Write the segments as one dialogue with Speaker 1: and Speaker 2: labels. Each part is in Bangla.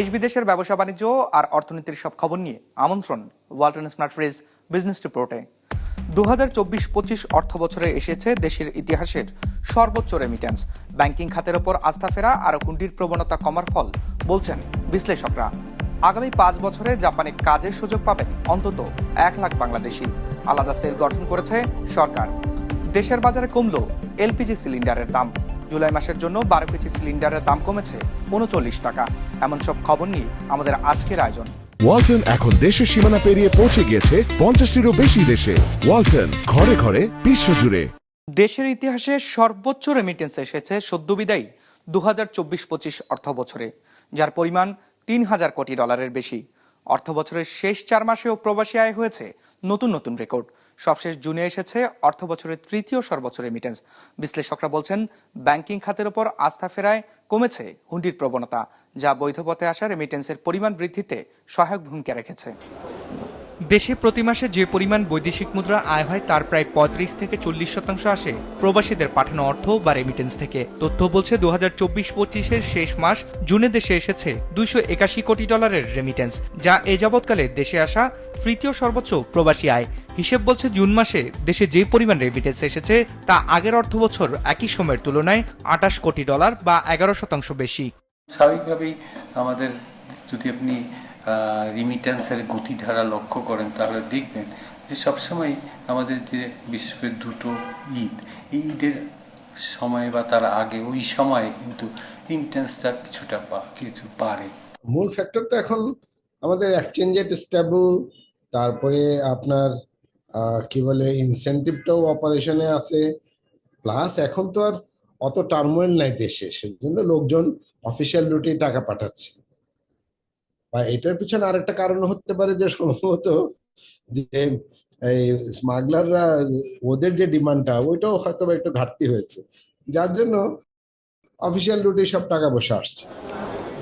Speaker 1: দেশ বিদেশের ব্যবসা বাণিজ্য আর অর্থনীতির সব খবর নিয়ে আমন্ত্রণ ওয়ালটন স্মার্ট ফ্রিজ বিজনেস রিপোর্টে। দু হাজার চব্বিশ পঁচিশ অর্থ বছরে এসেছে দেশের ইতিহাসের সর্বোচ্চ রেমিটেন্স ব্যাংকিং খাতের ওপর আস্থা ফেরা আর হুন্ডির প্রবণতা কমার ফল, বলছেন বিশ্লেষকরা। আগামী পাঁচ বছরে জাপানে কাজের সুযোগ পাবেন অন্তত এক লাখ বাংলাদেশি। আলাদা সেল গঠন করেছে সরকার। দেশের বাজারে কমল এলপিজি সিলিন্ডারের দাম। জুলাই মাসের জন্য বারো কেজি সিলিন্ডারের দাম কমেছে উনচল্লিশ টাকা। এমন সব খবর নিয়ে আমাদের আজকের আয়োজন।
Speaker 2: ওয়ালটন এখন দেশের সীমানা পেরিয়ে পৌঁছে গিয়েছে পঞ্চাশটিরও বেশি দেশে। ওয়ালটন ঘরে ঘরে বিশ্বজুড়ে
Speaker 1: দেশের ইতিহাসে সর্বোচ্চ রেমিটেন্স এসেছে সদ্য বিদায়ী দু হাজার চব্বিশ পঁচিশ অর্থ বছরে যার পরিমাণ তিন হাজার কোটি ডলারের বেশি। অর্থ বছরের শেষ চার মাসেও প্রবাসী আয় হয়েছে নতুন নতুন রেকর্ড। সবশেষ জুনে এসেছে অর্থ বছরের তৃতীয় সর্বোচ্চ রেমিটেন্স বিশ্লেষকরা বলছেন ব্যাংকিং খাতের ওপর আস্থা ফেরায় কমেছে হুন্ডির প্রবণতা, যা বৈধ পথে আসা রেমিটেন্সের পরিমাণ বৃদ্ধিতে সহায়ক ভূমিকা রেখেছে। দেশে প্রতি মাসে যে পরিমাণ বৈদেশিক মুদ্রা আয় হয়, তার প্রায় পঁয়ত্রিশ থেকে চল্লিশ শতাংশ আসে প্রবাসীদের পাঠানো অর্থ বা রেমিটেন্স থেকে। তথ্য বলছে দু হাজার চব্বিশ পঁচিশের শেষ মাস জুনে দেশে এসেছে দুইশো একাশি কোটি ডলারের রেমিটেন্স যা এ যাবৎকালে দেশে আসা তৃতীয় সর্বোচ্চ প্রবাসী আয়। হিসেব বলছে, জুন মাসে দেশে যে পরিমাণ রেমিটেন্স এসেছে, তা আগের অর্থ বছর একই সময়ের তুলনায় আটাশ কোটি ডলার বা এগারো শতাংশ বেশি।
Speaker 3: স্বাভাবিকভাবেই আমাদের যদি আপনি রিমিটেন্সের গতিধারা লক্ষ্য করেন, তাহলে দেখবেন যে সবসময় আমাদের যে বিশ্বের দুটো ঈদ, এই ঈদের সময় বা তার আগে, ওই সময়ে কিন্তু রিমিটেন্সটা কিছুটা বা, কিছু বাড়ে।
Speaker 4: মূল ফ্যাক্টর তো এখন আমাদের এক্সচেঞ্জ রেট স্টেবল তারপরে আপনার কি বলে ইনসেন্টিভটাও অপারেশনে আছে প্লাস এখন তো আর অত টার্মোয়েল নাই দেশে, সেজন্য লোকজন অফিসিয়াল রুটে টাকা পাঠাচ্ছে। বা এটার পিছনে আরেকটা কারণ হতে পারে যে সম্ভবত যে, এই স্মাগলাররা ওদের যে ডিমান্ডটা, ওইটাও হয়তো একটু ঘাটতি হয়েছে। যার জন্য অফিসিয়াল রুটে সব টাকা বসে আসছে।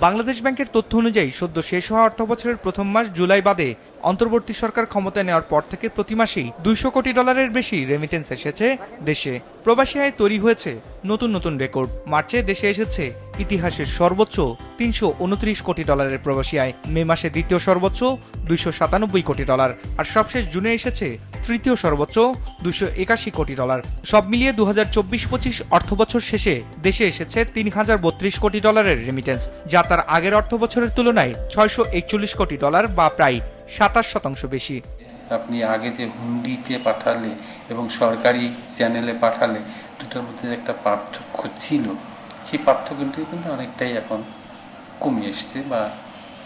Speaker 1: বাংলাদেশ ব্যাংকের তথ্য অনুযায়ী সদ্য শেষ হওয়া অর্থ বছরের প্রথম মাস জুলাই বাদে অন্তর্বর্তী সরকার ক্ষমতায় নেওয়ার পর থেকে প্রতি মাসেই দুইশো কোটি ডলারের বেশি রেমিটেন্স এসেছে দেশে। প্রবাসী আয় তৈরি হয়েছে নতুন নতুন রেকর্ড মার্চে দেশে এসেছে ইতিহাসের সর্বোচ্চ তিনশো উনত্রিশ কোটি ডলারের প্রবাসী আয়। মে মাসে দ্বিতীয় সর্বোচ্চ দুইশো সাতানব্বই কোটি ডলার। আর সবশেষ জুনে এসেছে তৃতীয় সর্বোচ্চ দুইশো একাশি কোটি ডলার। সব মিলিয়ে দু হাজার চব্বিশ পঁচিশ অর্থ বছর শেষে দেশে এসেছে তিন হাজার বত্রিশ কোটি ডলারের রেমিটেন্স যা তার আগের অর্থ বছরের তুলনায় ছয়শো একচল্লিশ কোটি ডলার বা প্রায় সাতাশ শতাংশ বেশি।
Speaker 3: আপনি আগে যে হুন্ডিতে পাঠালে এবং সরকারি চ্যানেলে পাঠালে দুটোর মধ্যে একটা পার্থক্য ছিল। সেই পার্থক্যটি কিন্তু অনেকটাই এখন কমে এসছে বা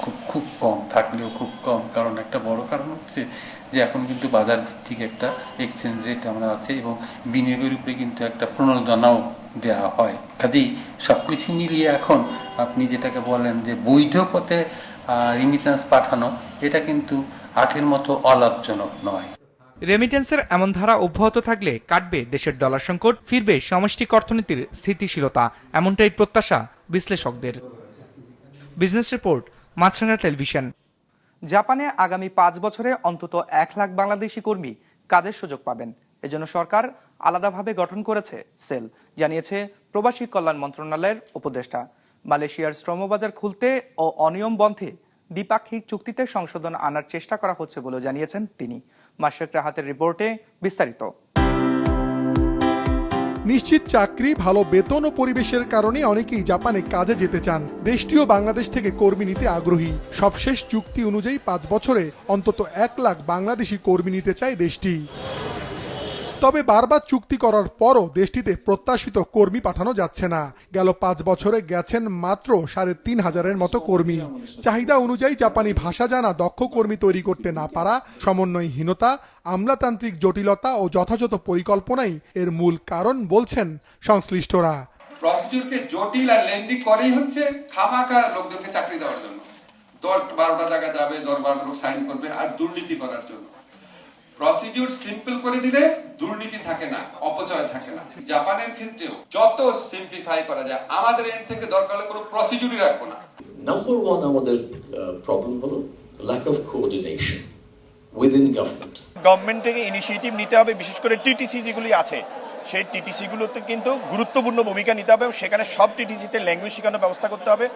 Speaker 3: খুব খুব কম, থাকলেও খুব কম। কারণ একটা বড় কারণ হচ্ছে যে এখন কিন্তু বাজার ভিত্তিক একটা এক্সচেঞ্জ রেট আমরা আছে এবং বিনিয়োগের উপরে কিন্তু একটা প্রণোদনাও দেওয়া হয়। কাজেই সব কিছু মিলিয়ে এখন আপনি যেটাকে বলেন যে বৈধ পথে রিমিটেন্স পাঠানো, এটা কিন্তু আগের মতো অলাভজনক নয়।
Speaker 1: রেমিটেন্সের এমন ধারা অব্যাহত থাকলে কাটবে দেশের ডলার সংকট, ফিরবে সামষ্টিক অর্থনীতির স্থিতিশীলতা, এমনটাই প্রত্যাশা বিশ্লেষকদের। Business report Maasranga television. জাপানে আগামী পাঁচ বছরে অন্তত এক লাখ বাংলাদেশি কর্মী কাজের সুযোগ পাবেন। এজন্য সরকার আলাদাভাবে গঠন করেছে সেল, জানিয়েছে প্রবাসী কল্যাণ মন্ত্রণালয়ের উপদেষ্টা। মালয়েশিয়ার শ্রমবাজার খুলতে ও অনিয়ম বন্ধে দ্বিপাক্ষিক চুক্তিতে সংশোধন আনার চেষ্টা করা হচ্ছে বলে জানিয়েছেন তিনি। মাসেক রাহাতের রিপোর্টে বিস্তারিত।
Speaker 5: নিশ্চিত চাকরি, ভালো বেতন ও পরিবেশের কারণে অনেকেই জাপানে কাজে যেতে চান। দেশটিও বাংলাদেশ থেকে কর্মী নিতে আগ্রহী। সবশেষ চুক্তি অনুযায়ী পাঁচ বছরে অন্তত এক লাখ বাংলাদেশি কর্মী নিতে চায় দেশটি। তবে বারবার চুক্তি করার পরও দেশটিতে প্রত্যাশিত কর্মী পাঠানো যাচ্ছে না। গেল পাঁচ বছরে গেছেন মাত্র সাড়ে তিন হাজারের মতো কর্মী। চাহিদা অনুযায়ী জাপানি ভাষা জানা দক্ষ কর্মী তৈরি করতে না পারা, সমন্বয়হীনতা, আমলাতান্ত্রিক জটিলতা ও যথাযথ পরিকল্পনাই এর মূল কারণ বলছেন সংশ্লিষ্টরা।
Speaker 6: প্রসিডিউরকে জটিল আর লেন্দি করেই হচ্ছে খামাকা লোকদেরকে চাকরি দেওয়ার জন্য। দশ বারোটা জায়গা যাবে, দশ বারোটা লোক সাইন করবে আর দুর্নীতি করার জন্য। প্রসিডিউর সিম্পল করে দিলে দুর্নীতি থাকে না অপচয় থাকে না। জাপানের ক্ষেত্রেও যত সিম্পলিফাই করা যায় আমাদের এর থেকে দরকার হলে কোনো প্রসিডিউরই রাখব না।
Speaker 7: নাম্বার ওয়ান আমাদের প্রবলেম হলো lack of coordination within government
Speaker 8: government থেকে ইনিশিয়েটিভ নিতে হবে বিশেষ করে টিটিসি যেগুলি আছে। সেই টিটিসিগুলোতে কিন্তু গুরুত্বপূর্ণ ভূমিকা নিতে হবে এবং সেখানে সব টিটিসিতে ল্যাঙ্গুয়েজ শেখানোর ব্যবস্থা করতে হবে।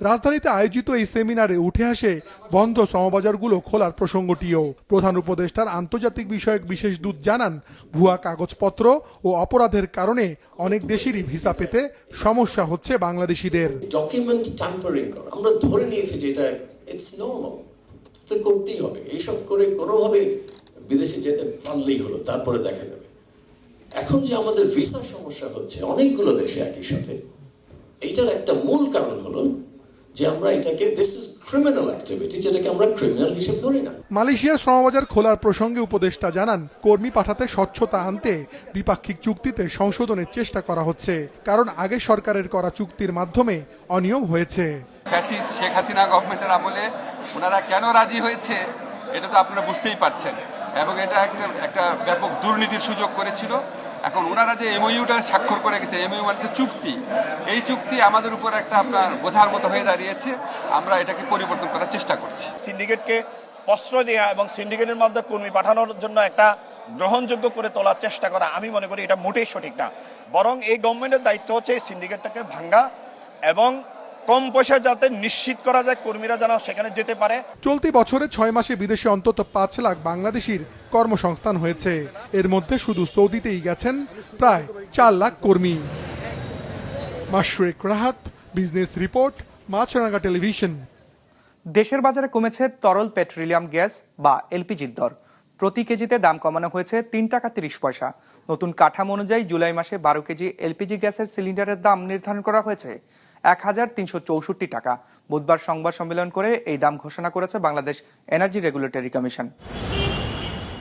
Speaker 5: রাজধানীতে আয়োজিত এই সেমিনারে উঠে আসে বন্ধ শ্রমবাজারগুলো খোলার প্রসঙ্গটিও। প্রধান উপদেষ্টার আন্তর্জাতিক বিষয়ক বিশেষ দূত জানান, ভুয়া কাগজপত্র ও অপরাধের কারণে অনেক দেশেরই ভিসা পেতে সমস্যা হচ্ছে বাংলাদেশিদের।
Speaker 7: ডকুমেন্ট ট্যাম্পারিং আমরা ধরে নিয়েছি যে এটা ইটস নর্মাল তো করতেই হবে। এইসব করে কোনোভাবে বিদেশে যেতে পারলেই হলো, তারপরে দেখা যাবে। এখন যে আমাদের ভিসার সমস্যা হচ্ছে, অনেকগুলো দেশে একই সাথে। এইটার একটা মূল কারণ হলো যে আমরা এটাকে দিস ইজ ক্রিমিনাল অ্যাক্টিভিটি যেটাকে আমরা ক্রিমিনাল হিসেবে ধরি না।
Speaker 5: মালয়েশিয়া শ্রমবাজার খোলার প্রসঙ্গে উপদেষ্টা জানান কর্মী পাঠাতে স্বচ্ছতা আনতে দ্বিপাক্ষিক চুক্তিতে সংশোধনের চেষ্টা করা হচ্ছে কারণ আগে সরকারের করা চুক্তির মাধ্যমে অনিয়ম হয়েছে।
Speaker 6: ফ্যাসিস্ট শেখ হাসিনা গভর্নমেন্টের আমলে ওনারা কেন রাজি হয়েছে এটা তো আপনারা বুঝতেই পারছেন। এবং এটা একটা একটা ব্যাপক দুর্নীতির সুযোগ করেছিল। এখন ওনারা যে এমওইউটা স্বাক্ষর করে গেছে এমওইউ মানে চুক্তি। এই চুক্তি আমাদের উপর একটা আপনার বোঝার মতো হয়ে দাঁড়িয়েছে। আমরা এটাকে পরিবর্তন করার চেষ্টা করছি।
Speaker 8: সিন্ডিকেটকে অস্ত্র দেওয়া এবং সিন্ডিকেটের মধ্যে কর্মী পাঠানোর জন্য একটা গ্রহণযোগ্য করে তোলার চেষ্টা করা, আমি মনে করি এটা মোটেই সঠিক না। বরং এই গভর্নমেন্টের দায়িত্ব হচ্ছে এই সিন্ডিকেটটাকে ভাঙ্গা এবং কম পয়সা যাতে নিশ্চিত করা যায় কর্মীরা যেন সেখানে যেতে পারে।
Speaker 5: চলতি বছরে ছয় মাসে বিদেশে অন্তত পাঁচ লাখ বাংলাদেশির কর্মসংস্থান হয়েছে। এর মধ্যে শুধু সৌদিতেই গেছেন প্রায় চার লাখ কর্মী। Mashrek Rahat business report Maasranga television.
Speaker 1: দেশের বাজারে কমেছে তরল পেট্রোলিয়াম গ্যাস বা এলপিজির দর। প্রতি কেজিতে দাম কমানো হয়েছে তিন টাকা তিরিশ পয়সা। নতুন কাঠামো অনুযায়ী জুলাই মাসে বারো কেজি এলপিজি গ্যাসের সিলিন্ডারের দাম নির্ধারণ করা হয়েছে। এক হাজার তিনশো চৌষট্টি টাকা। বুধবার সংবাদ সম্মেলন করে এই দাম ঘোষণা করেছে বাংলাদেশ এনার্জি রেগুলেটরি কমিশন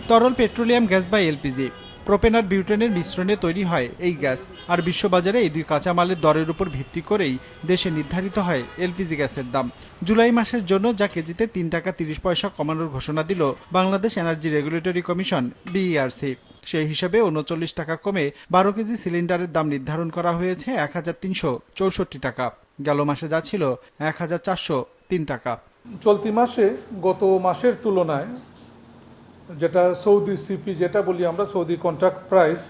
Speaker 9: তরল পেট্রোলিয়াম গ্যাস বা এলপিজি, প্রোপেন আর বিউটেনের মিশ্রণে তৈরি হয় এই গ্যাস, আর বিশ্ববাজারে এই দুই কাঁচামালের দরের উপর ভিত্তি করেই দেশে নির্ধারিত হয় এলপিজি গ্যাসের দাম। জুলাই মাসের জন্য যা কেজিতে তিন টাকা তিরিশ পয়সা কমানোর ঘোষণা দিল Bangladesh energy regulatory commission BERC সেই হিসাবে উনচল্লিশ টাকা কমে বারো কেজি সিলিন্ডারের দাম নির্ধারণ করা হয়েছে এক হাজার তিনশো চৌষট্টি টাকা। গেল মাসে যা ছিল এক হাজার চারশো তিন টাকা।
Speaker 10: চলতি মাসে, গত মাসের তুলনায়, যেটা সৌদি সিপি যেটা বলি আমরা, সৌদি কন্ট্রাক্ট প্রাইস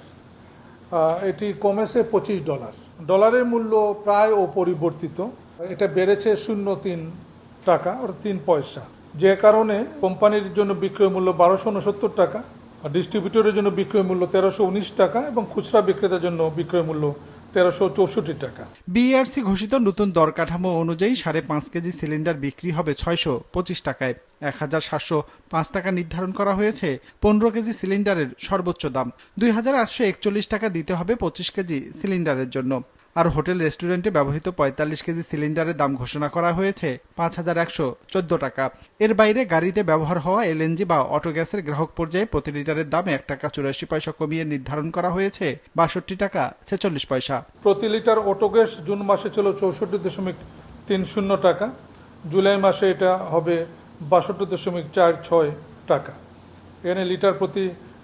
Speaker 10: এটি কমেছে পঁচিশ ডলার। ডলারের মূল্য প্রায় অপরিবর্তিত। এটা বেড়েছে শূন্য তিন টাকা, অর্থাৎ তিন পয়সা। যে কারণে কোম্পানির জন্য বিক্রয় মূল্য বারোশো উনসত্তর টাকা ডিস্ট্রিবিউটরের জন্য বিক্রয় মূল্য তেরোশো উনিশ টাকা এবং খুচরা বিক্রেতার জন্য বিক্রয় মূল্য তেরোশো চৌষট্টি টাকা।
Speaker 9: বিআরসি ঘোষিত নতুন দর কাঠামো অনুযায়ী সাড়ে পাঁচ কেজি সিলিন্ডার বিক্রি হবে ছয়শো পঁচিশ টাকায়। এক হাজার সাতশো পাঁচ টাকা নির্ধারণ করা হয়েছে পনেরো কেজি সিলিন্ডারের সর্বোচ্চ দাম। দুই হাজার আটশো একচল্লিশ টাকা দিতে হবে পঁচিশ কেজি সিলিন্ডারের জন্য। আর হোটেল রেস্টুরেন্টে ব্যবহৃত পঁয়তাল্লিশ কেজি সিলিন্ডারের দাম ঘোষণা করা হয়েছে পাঁচ হাজার একশো চোদ্দ টাকা। এর বাইরে গাড়িতে ব্যবহার হওয়া এলএনজি বা অটো গ্যাসের গ্রাহক পর্যায়ে প্রতি লিটারের দাম এক টাকা চুরাশি পয়সা কমিয়ে নির্ধারণ করা হয়েছে বাষট্টি টাকা ছেচল্লিশ পয়সা।
Speaker 10: প্রতি লিটার অটোগ্যাস জুন মাসে ছিল চৌষট্টি দশমিক তিন শূন্য টাকা। জুলাই মাসে এটা হবে বাষট্টি দশমিক চার ছয় টাকা। এখানে লিটার প্রতি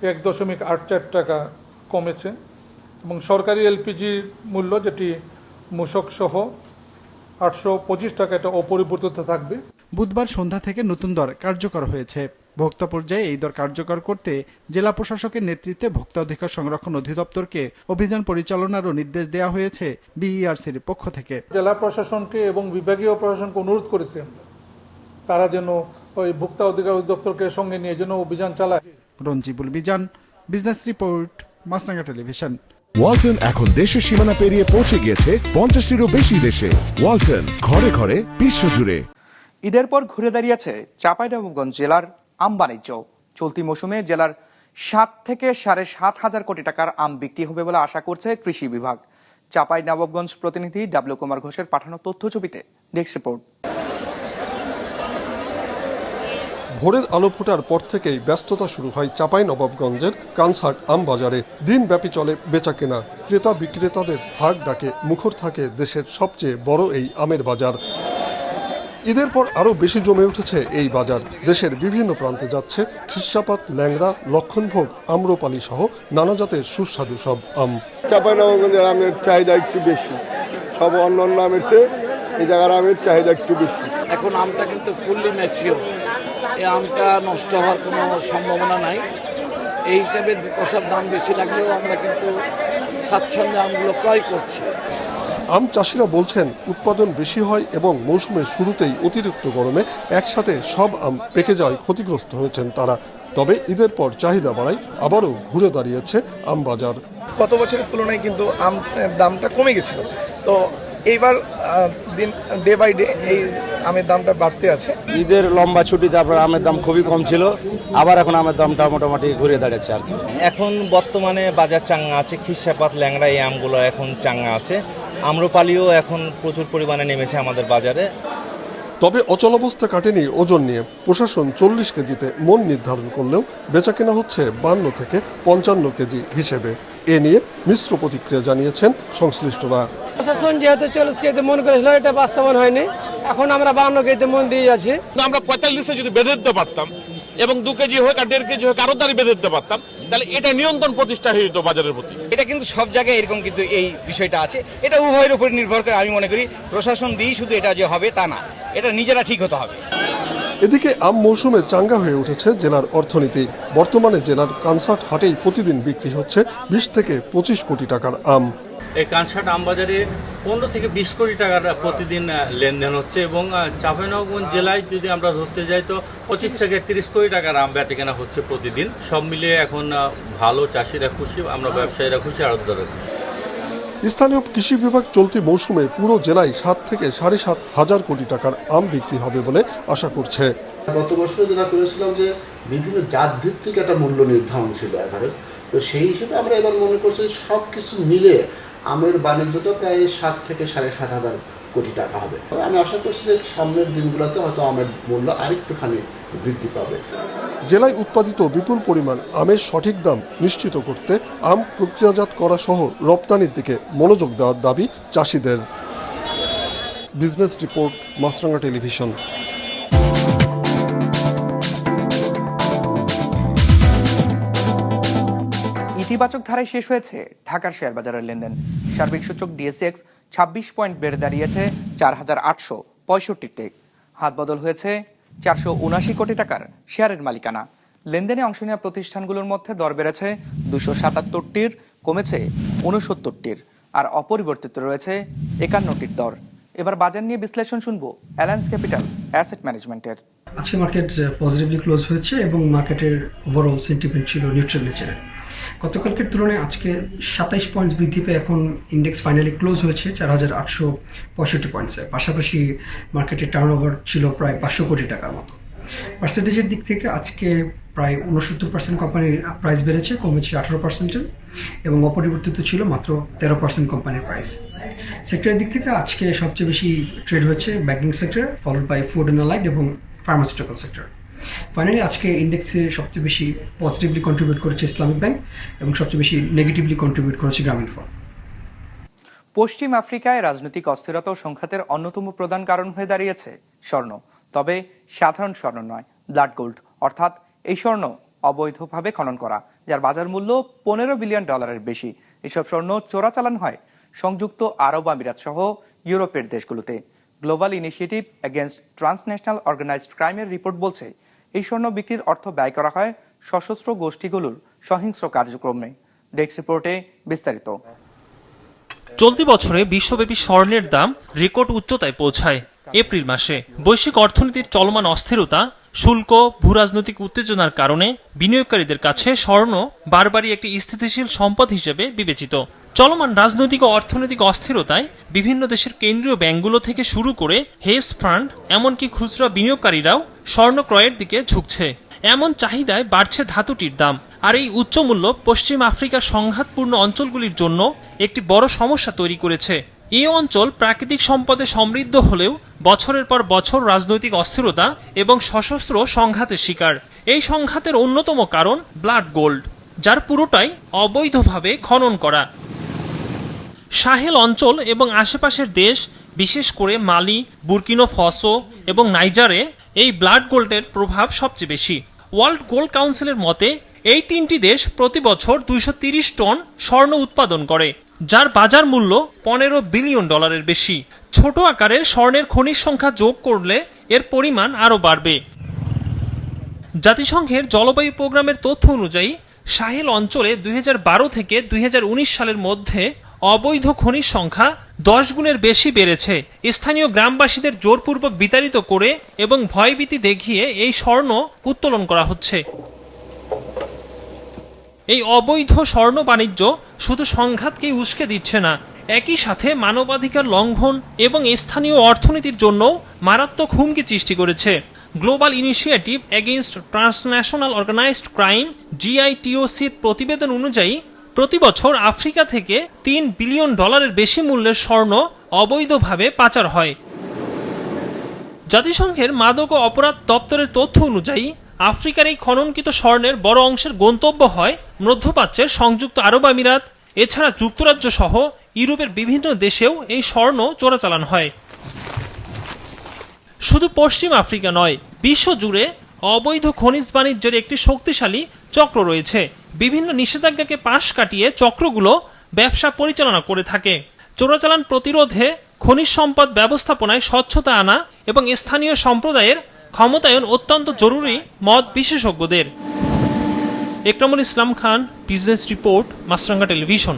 Speaker 10: এক দশমিক আট চার টাকা কমেছে। এবং সরকারি এলপিজির মূল্য যেটি মূসক সহ আটশো পঁচিশ টাকা এটা অপরিবর্তিত থাকবে।
Speaker 9: বুধবার সন্ধ্যা থেকে নতুন দর কার্যকর হয়েছে। ভোক্তা পর্যায়ে এই দর কার্যকর করতে জেলা প্রশাসকের নেতৃত্বে ভোক্তা অধিকার সংরক্ষণ অধিদপ্তরকে অভিযান পরিচালনারও নির্দেশ দেওয়া হয়েছে বিইআরসির পক্ষ থেকে।
Speaker 10: জেলা প্রশাসনকে এবং বিভাগীয় প্রশাসনকে অনুরোধ করেছি আমরা। তারা যেন ওই ভোক্তা অধিকার অধিদপ্তরকে সঙ্গে নিয়ে যেন অভিযান চালায়।
Speaker 9: Ranjibul Bijan business report Maasranga television.
Speaker 2: Walton এখন দেশের সীমানা পেরিয়ে পৌঁছে গিয়েছে পঞ্চাশটিরও বেশি দেশে। ওয়ালটন, ঘরে ঘরে, বিশ্বজুড়ে।
Speaker 1: ঈদের পর ঘুরে দাঁড়িয়েছে চাঁপাইনবাবগঞ্জ জেলার আম বাণিজ্য চলতি মৌসুমে জেলার সাত থেকে সাড়ে সাত হাজার কোটি টাকার আম বিক্রি হবে বলে আশা করছে কৃষি বিভাগ। চাপাই নবাবগঞ্জ প্রতিনিধি ডাব্লিউ কুমার ঘোষের পাঠানো তথ্য ছবিতে ডেস্ক রিপোর্ট
Speaker 11: ভোরের আলো ফোটার পর থেকেই ব্যস্ততা শুরু হয় চাপাই নবাবগঞ্জের কানসার্ট আম বাজারে দিনব্যাপী চলে বেচা কেনা ক্রেতা বিক্রেতাদের হাট ডাকে, মুখর থাকে দেশের সবচেয়ে বড় এই আমের বাজার। ঈদের পর আরও বেশি জমে উঠেছে এই বাজার। দেশের বিভিন্ন প্রান্তে যাচ্ছে খিসাপাত, ল্যাংড়া, লক্ষণভোগ, আম্রপালি সহ নানা জাতের সুস্বাদু সব আম।
Speaker 12: চাঁপাইনবাবগঞ্জের আমের চাহিদা একটু বেশি। সব অন্য অন্য আমের চেয়ে এই জায়গার আমের চাহিদা একটু বেশি।
Speaker 13: এখন আমটা কিন্তু ফুললি ম্যাচিওর এই আমটা নষ্ট হওয়ার কোনো সম্ভাবনা নাই। এই হিসাবে দু পয়সার দাম বেশি লাগলেও আমরা কিন্তু স্বাচ্ছন্দ্যে আমগুলো ক্রয় করছি।
Speaker 11: আম চাষিরা বলছেন উৎপাদন বেশি হয় এবং মৌসুমের শুরুতেই অতিরিক্ত গরমে একসাথে সব আম পেকে যাওয়ায় ক্ষতিগ্রস্ত হয়েছেন তারা। তবে ঈদের পর চাহিদা বাড়ায় আবারও ঘুরে দাঁড়িয়েছে আম বাজার
Speaker 14: গত বছরের তুলনায় কিন্তু আম দামটা কমে গেছিল। তো এইবার দিন ডে বাই ডে এই আমের দামটা বাড়তে আছে।
Speaker 15: ঈদের লম্বা ছুটিতে আপনার আমের দাম খুবই কম ছিল। আবার এখন আমের দামটা মোটামুটি ঘুরে দাঁড়িয়েছে আর
Speaker 16: এখন বর্তমানে বাজার চাঙ্গা আছে খিরসাপাত ল্যাংড়া এই আমগুলো এখন চাঙ্গা আছে। আম্রপালিও এখন প্রচুর পরিমাণে নেমেছে আমাদের বাজারে।
Speaker 11: তবে অচল অবস্থা কাটেনি ওজন নিয়ে। প্রশাসন চল্লিশ কেজিতে মন নির্ধারণ করলেও বেচাকেনা হচ্ছে বান্ন থেকে পঞ্চান্ন কেজি হিসেবে। এ নিয়ে মিশ্র প্রতিক্রিয়া জানিয়েছেন সংশ্লিষ্টরা।
Speaker 17: প্রশাসন যেহেতু চল্লিশ কেজিতে মন করেছিল এটা বাস্তবায়ন হয়নি। এখন আমরা বান্ন কেজিতে মন দিয়ে যাচ্ছি
Speaker 18: আমরা পঁয়তাল্লিশে যদি বেঁধে দিতে পারতাম এবং দু কেজি হোক আর দেড় কেজি হোক আরও দাঁড়িয়ে বেঁধে দিতে পারতাম তাহলে এটা নিয়ন্ত্রণ প্রতিষ্ঠা হয়ে যেত বাজারের প্রতি।
Speaker 16: এটা কিন্তু সব জায়গায় এরকম কিন্তু এই বিষয়টা আছে। এটা উভয়ের উপর নির্ভর করে আমি মনে করি প্রশাসন দিয়েই শুধু এটা যে হবে তা না। এটা নিজেরা ঠিক হতে হবে।
Speaker 11: এদিকে আম মৌসুমে চাঙ্গা হয়ে উঠেছে জেলার অর্থনীতি। বর্তমানে জেলার কানসার্ট হাটেই প্রতিদিন বিক্রি হচ্ছে বিশ থেকে পঁচিশ কোটি টাকার আম।
Speaker 19: এই কানসাট আমবাজারে পনেরো থেকে বিশ কোটি টাকার প্রতিদিন লেনদেন হচ্ছে এবং আহ, চাঁপাইনবাবগঞ্জ জেলায় যদি আমরা ধরতে যাই তো পঁচিশ থেকে তিরিশ কোটি টাকার আম বেচা কেনা হচ্ছে প্রতিদিন। সব মিলিয়ে এখন ভালো চাষিরা খুশি আমরা ব্যবসায়ীরা খুশি আড়তদাররা খুশি।
Speaker 11: স্থানীয় কৃষি বিভাগ চলতি মৌসুমে পুরো জেলায় সাত থেকে সাড়ে সাত হাজার কোটি টাকার আম বিক্রি হবে বলে আশা করছে।
Speaker 20: গত বছরে যেটা করেছিলাম যে বিভিন্ন জাত ভিত্তিক একটা মূল্য নির্ধারণ ছিল অ্যাভারেজ তো সেই হিসেবে আমরা এবার মনে করছি সব কিছু মিলে আমের বাণিজ্যটা প্রায় সাত থেকে সাড়ে সাত হাজার কোটি টাকা হবে। আমি আশা করছি যে সামনের দিনগুলোতে হয়তো আমের মূল্য আরেকটুখানি বৃদ্ধি পাবে।
Speaker 11: জেলায় উৎপাদিত বিপুল পরিমাণ আমের সঠিক দাম নিশ্চিত করতে আম প্রক্রিয়াজাত করা সহ রপ্তানির দিকে মনোযোগ দেওয়ার দাবি চাষিদের। Business report Maasranga television.
Speaker 1: ইতিবাচক ধারায় শেষ হয়েছে ঢাকার শেয়ার বাজারের লেনদেন। সার্বিক সূচক ডিএসএক্স ছাব্বিশ পয়েন্ট বেড়ে দাঁড়িয়েছে চার হাজার আটশো পঁয়ষট্টিতে। হাত বদল হয়েছে চারশো উনাশি কোটি টাকার শেয়ারের মালিকানা। লেনদেনে অংশ নেওয়া প্রতিষ্ঠানগুলোর মধ্যে দর বেড়েছে দুশো সাতাত্তরটির, কমেছে উনসত্তরটির আর অপরিবর্তিত রয়েছে একান্নটির দর। এবার বাজার নিয়ে বিশ্লেষণ শুনব অ্যালায়েন্স ক্যাপিটাল অ্যাসেট ম্যানেজমেন্টের।
Speaker 21: আজকে মার্কেট পজিটিভলি ক্লোজ হয়েছে এবং মার্কেটের ওভারঅল সেন্টিমেন্ট ছিল নিউট্রাল নেচারের গতকালকের তুলনায় আজকে সাতাইশ পয়েন্টস বৃদ্ধি পেয়ে এখন ইন্ডেক্স ফাইনালি ক্লোজ হয়েছে চার হাজার আটশো পঁয়ষট্টি পয়েন্টসে পাশাপাশি মার্কেটের টার্ন ওভার ছিল প্রায় পাঁচশো কোটি টাকার মতো। পার্সেন্টেজের দিক থেকে আজকে প্রায় উনসত্তর পার্সেন্ট কোম্পানির প্রাইস বেড়েছে, কমেছে আঠারো পার্সেন্টের এবং অপরিবর্তিত ছিল মাত্র তেরো পার্সেন্ট কোম্পানির প্রাইস সেক্টরের দিক থেকে আজকে সবচেয়ে বেশি ট্রেড হয়েছে banking sector followed by food and light এবং ফার্মাসিউটিক্যাল সেক্টর ফাইনালি আজকে ইন্ডেক্সে সবচেয়ে বেশি পজিটিভলি কন্ট্রিবিউট করেছে ইসলামিক ব্যাংক এবং সবচেয়ে বেশি নেগেটিভলি কন্ট্রিবিউট করেছে গ্রামীণ ফোন
Speaker 1: পশ্চিম আফ্রিকায় রাজনৈতিক অস্থিরতা ও সংঘাতের অন্যতম প্রধান কারণ হয়ে দাঁড়িয়েছে স্বর্ণ। তবে সাধারণ স্বর্ণ নয় ব্লাড গোল্ড অর্থাৎ এই স্বর্ণ অবৈধভাবে খনন করা, যার বাজার মূল্য পনেরো বিলিয়ন ডলারের বেশি। এসব স্বর্ণ চোরাচালান হয় সংযুক্ত আরব আমিরাত সহ ইউরোপের দেশগুলোতে। Global initiative against transnational organised ক্রাইমের report বলছে, এই স্বর্ণ বিক্রির অর্থ ব্যয় করা হয় সশস্ত্র গোষ্ঠীগুলোর সহিংস্র কার্যক্রমে। ডেস্ক রিপোর্টে বিস্তারিত।
Speaker 22: চলতি বছরে বিশ্বব্যাপী স্বর্ণের দাম রেকর্ড উচ্চতায় পৌঁছায়। এপ্রিল মাসে বৈশ্বিক অর্থনীতির চলমান অস্থিরতা, শুল্ক, ভূরাজনৈতিক উত্তেজনার কারণে বিনিয়োগকারীদের কাছে স্বর্ণ বারবারই একটি স্থিতিশীল সম্পদ হিসেবে বিবেচিত। চলমান রাজনৈতিক ও অর্থনৈতিক অস্থিরতায় বিভিন্ন দেশের কেন্দ্রীয় ব্যাংকগুলো থেকে শুরু করে হেজ ফান্ড, এমনকি খুচরা বিনিয়োগকারীরাও স্বর্ণ ক্রয়ের দিকে ঝুঁকছে। এমন চাহিদায় বাড়ছে ধাতুটির দাম। আর এই উচ্চ মূল্য পশ্চিম আফ্রিকার সংঘাতপূর্ণ অঞ্চলগুলির জন্য একটি বড় সমস্যা তৈরি করেছে। এই অঞ্চল প্রাকৃতিক সম্পদে সমৃদ্ধ হলেও বছরের পর বছর রাজনৈতিক অস্থিরতা এবং সশস্ত্র সংঘাতের শিকার। এই সংঘাতের অন্যতম কারণ ব্লাড গোল্ড। যার পুরোটাই অবৈধভাবে খনন করা। সাহেল অঞ্চল এবং আশেপাশের দেশ, বিশেষ করে মালি, বুরকিনো ফসো এবং নাইজারে, এই ব্লাড গোল্ডের প্রভাব সবচেয়ে বেশি। ওয়ার্ল্ড গোল্ড কাউন্সিলের মতে, এই তিনটি দেশ প্রতি বছর দুইশো টন স্বর্ণ উৎপাদন করে, যার বাজার মূল্য পনেরো বিলিয়ন ডলারের বেশি। ছোট আকারের স্বর্ণের খনিজ সংখ্যা যোগ করলে এর পরিমাণ আরও বাড়বে। জাতিসংঘের জলবায়ু প্রোগ্রামের তথ্য অনুযায়ী সাহেল অঞ্চলে দুই হাজার বারো থেকে দুই হাজার উনিশ সালের মধ্যে অবৈধ খনিজ সংখ্যা দশ গুণের বেশি বেড়েছে। স্থানীয় গ্রামবাসীদের জোরপূর্বক বিতাড়িত করে এবং ভয়ভীতি দেখিয়ে এই স্বর্ণ উত্তোলন করা হচ্ছে। এই অবৈধ স্বর্ণ বাণিজ্য শুধু সংঘাতকেই উস্কে দিচ্ছে না, একই সাথে মানবাধিকার লঙ্ঘন এবং স্থানীয় অর্থনীতির জন্য মারাত্মক হুমকি সৃষ্টি করেছে। Global initiative against transnational organised crime জিআইটিওসির প্রতিবেদন অনুযায়ী, প্রতি বছর আফ্রিকা থেকে তিন বিলিয়ন ডলারের বেশি মূল্যের স্বর্ণ অবৈধভাবে পাচার হয়। জাতিসংঘের মাদক ও অপরাধ দপ্তরের তথ্য অনুযায়ী, আফ্রিকার এই খননকৃত স্বর্ণের বড় অংশের গন্তব্য হয় মধ্যপ্রাচ্যের সংযুক্ত আরব আমিরাত, এছাড়া যুক্তরাজ্য সহ ইউরোপের বিভিন্ন দেশেও এই স্বর্ণ চোরাচালান হয়। শুধু পশ্চিম আফ্রিকা নয়, বিশ্ব জুড়ে অবৈধ খনিজ বাণিজ্যের একটি শক্তিশালী চক্র রয়েছে। বিভিন্ন নিষেধাজ্ঞাকে পাশ কাটিয়ে চক্রগুলো ব্যবসা পরিচালনা করে থাকে। চোরাচালান প্রতিরোধে খনিজ সম্পদ ব্যবস্থাপনায় স্বচ্ছতা আনা এবং স্থানীয় সম্প্রদায়ের ক্ষমতায়ন অত্যন্ত জরুরি মত বিশেষজ্ঞদের। Ekramul Islam Khan, business report, Maasranga television.